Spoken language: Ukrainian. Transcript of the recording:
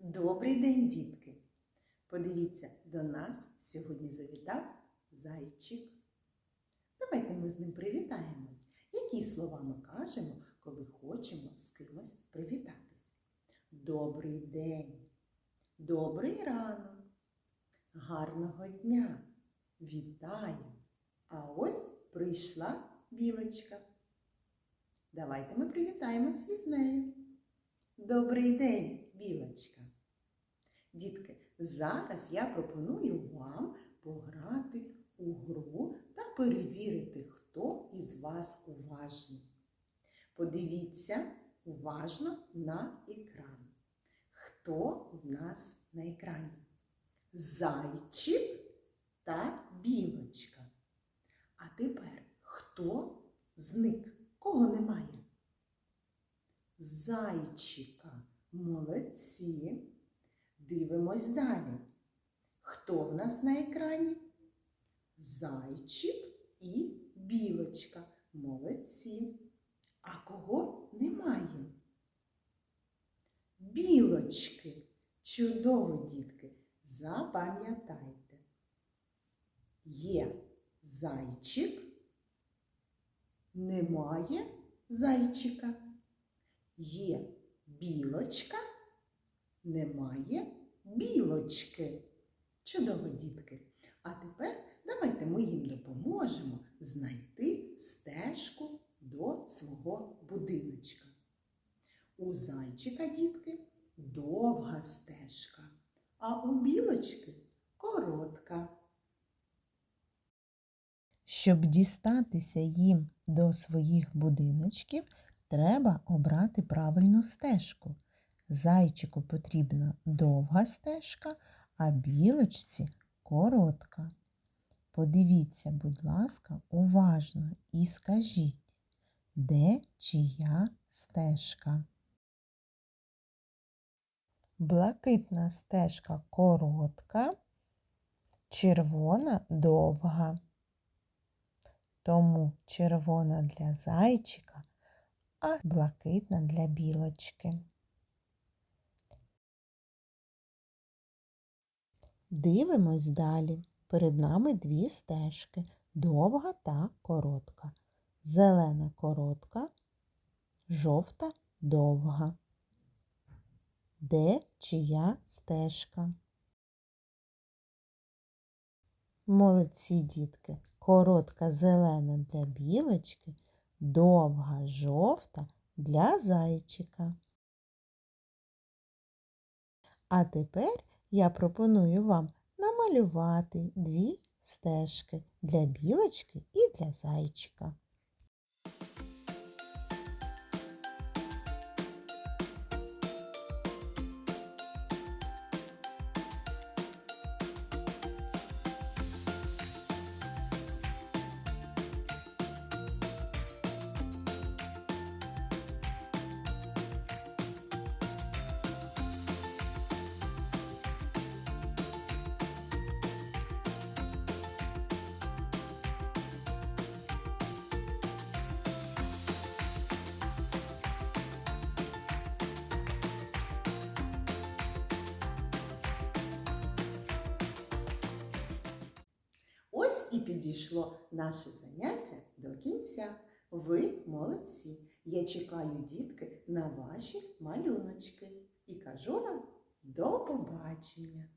Добрий день, дітки! Подивіться, до нас сьогодні завітав зайчик. Давайте ми з ним привітаємось. Які слова ми кажемо, коли хочемо з кимось привітатись? Добрий день, добрий ранок, гарного дня, вітаю! А ось прийшла білочка. Давайте ми привітаємось із нею. Добрий день, білочка. Дітки, зараз я пропоную вам пограти у гру та перевірити, хто із вас уважний. Подивіться уважно на екран. Хто в нас на екрані? Зайчик та білочка. А тепер хто зник? Кого немає? Зайчика. Молодці. Дивимось далі. Хто в нас на екрані? Зайчик і білочка. Молодці. А кого немає? Білочки. Чудово, дітки. Запам'ятайте. Є зайчик, немає зайчика. Є білочка, немає білочки. Чудово, дітки. А тепер давайте ми їм допоможемо знайти стежку до свого будиночка. У зайчика, дітки, довга стежка, а у білочки коротка. Щоб дістатися їм до своїх будиночків, треба обрати правильну стежку. Зайчику потрібна довга стежка, а білочці коротка. Подивіться, будь ласка, уважно і скажіть, де чия стежка? Блакитна стежка коротка, червона довга. Тому червона для зайчика, а блакитна для білочки. Дивимось далі. Перед нами дві стежки довга та коротка. Зелена коротка, жовта довга. Де чия стежка? Молодці дітки. Коротка зелена для білочки, довга жовта для зайчика. А тепер я пропоную вам намалювати дві стежки для білочки і для зайчика. Ось і підійшло наше заняття до кінця. Ви молодці. Я чекаю, дітки, на ваші малюночки і кажу вам до побачення!